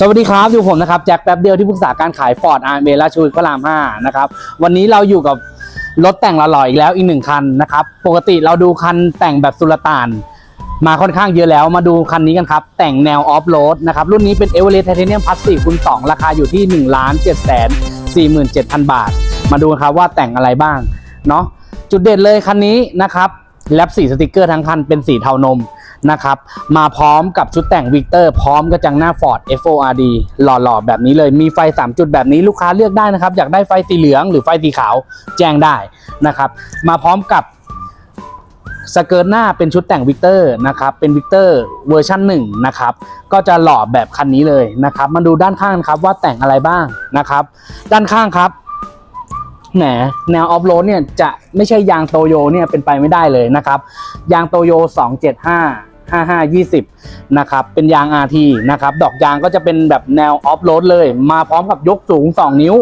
สวัสดีครับอยู่ผมนะครับแจ็คแป๊บเดียวที่ปรึกษาการขายฟอร์ดอาร์เมราชูพระราม5นะครับวันนี้เราอยู่กับรถแต่งหล่อๆอีกแล้วอีกหนึ่งคันนะครับปกติเราดูคันแต่งแบบสุลต่านมาค่อนข้างเยอะแล้วมาดูคันนี้กันครับ แต่งแนวออฟโรดนะครับรุ่นนี้เป็นเอเวอเรสต์ไทเทเนียมพลัส4คูณ2ราคาอยู่ที่ 1 7 4 7 0 0 0 บาท มาดูครับว่าแต่งอะไรบ้างเนาะจุดเด่นเลยคันนี้นะครับแลปสีสติกเกอร์ทั้งคันเป็นสีเทานม นะครับมาพร้อมกับชุดแต่งวิกเตอร์พร้อมกระจังหน้า Ford FORD หล่อๆ แบบนี้เลยมีไฟ 3 จุดแบบนี้ลูกค้าเลือกได้นะครับ อยากได้ไฟสีเหลืองหรือไฟสีขาวแจ้งได้นะครับ มาพร้อมกับสเกิร์ตหน้าเป็นชุดแต่งวิกเตอร์นะครับเป็นวิกเตอร์เวอร์ชัน1นะครับก็จะหล่อแบบคันนี้เลยนะครับมาดูด้านข้างครับว่าแต่งอะไรบ้างนะครับ ด้านข้างครับแหมแนวออฟโรดเนี่ยจะไม่ใช่ยางโตโยเนี่ยเป็นไปไม่ได้เลยนะครับ ยางโตโย 275 5520 นะครับ เป็นยาง RT นะครับ ดอกยางก็จะเป็นแบบแนวออฟโรดเลย มาพร้อมกับยกสูง 2 นิ้ว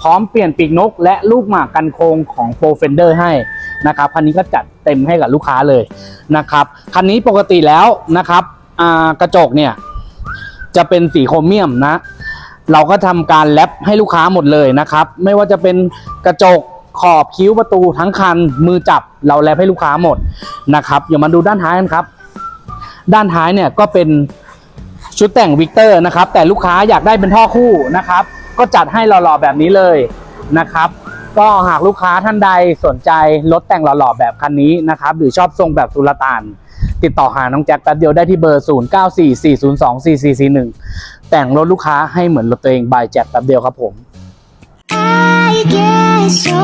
พร้อมเปลี่ยนปีกนก และลูกหมากกันโค้งของ Pro Fender ให้นะครับ คันนี้ก็จัดเต็มให้กับลูกค้าเลยนะครับ คันนี้ปกติแล้วนะครับกระจกเนี่ยจะเป็นสีโครเมียมนะ เราก็ทำการแรปให้ลูกค้าหมดเลยนะครับ ไม่ว่าจะเป็นกระจกขอบคิ้วประตูทั้งคันมือจับเราแรปให้ลูกค้าหมดนะครับอย่ามาดูด้านท้ายกันครับ ด้านท้ายเนี่ยก็เป็นชุดแต่งวิกเตอร์นะครับ แต่ลูกค้าอยากได้เป็นท่อคู่นะครับ ก็จัดให้หล่อๆแบบนี้เลยนะครับ ก็หากลูกค้าท่านใดสนใจรถแต่งหล่อๆแบบคันนี้นะครับ หรือชอบทรงแบบสุลต่านติดต่อหาน้องแจ็คแป๊บเดียวได้ที่เบอร์ 0944024441 แต่งรถลูกค้าให้เหมือนรถตัวเองบายแจ็คแป๊บเดียวครับผม I get so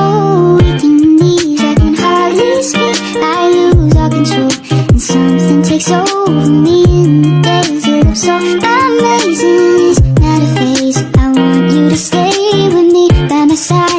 weak in the knees, I can hardly speak. I lose all control, and something takes over me in the desert. I'm so amazing. It's not a phase. I want you to stay with me by my side.